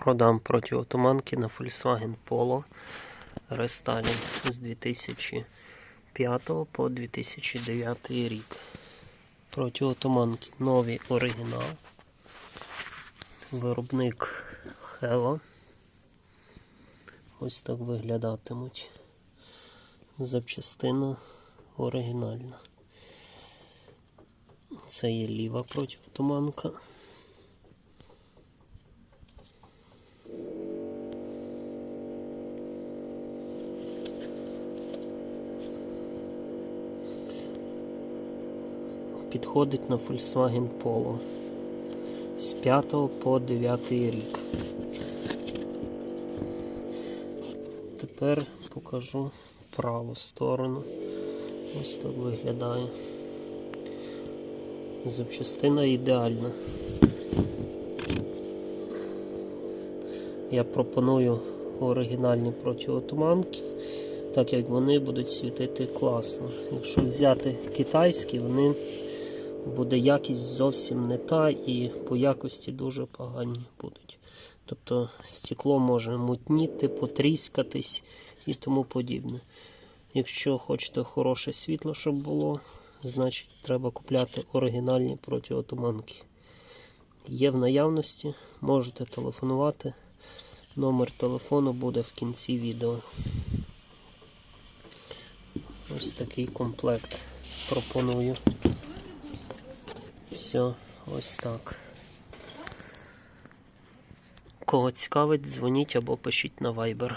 Продам протиотуманки на Volkswagen Polo рестайлінг з 2005 по 2009 рік. Протиотуманки нові оригінал. Виробник Hella. Ось так виглядатимуть. Запчастина оригінальна. Це є ліва протиотуманка. Підходить на Volkswagen Polo з 5 по 9 рік. Тепер покажу праву сторону. Ось так виглядає. Запчастина ідеальна. Я пропоную оригінальні протиотуманки, так як вони будуть світити класно. Якщо взяти китайські, вони буде якість зовсім не та і по якості дуже погані будуть. Тобто стекло може мутніти, потріскатись і тому подібне. Якщо хочете хороше світло, щоб було, значить треба купляти оригінальні протиотуманки. Є в наявності, можете телефонувати. Номер телефону буде в кінці відео. Ось такий комплект пропоную. Все, ось так. Кого цікавить, дзвоніть або пишіть на Viber.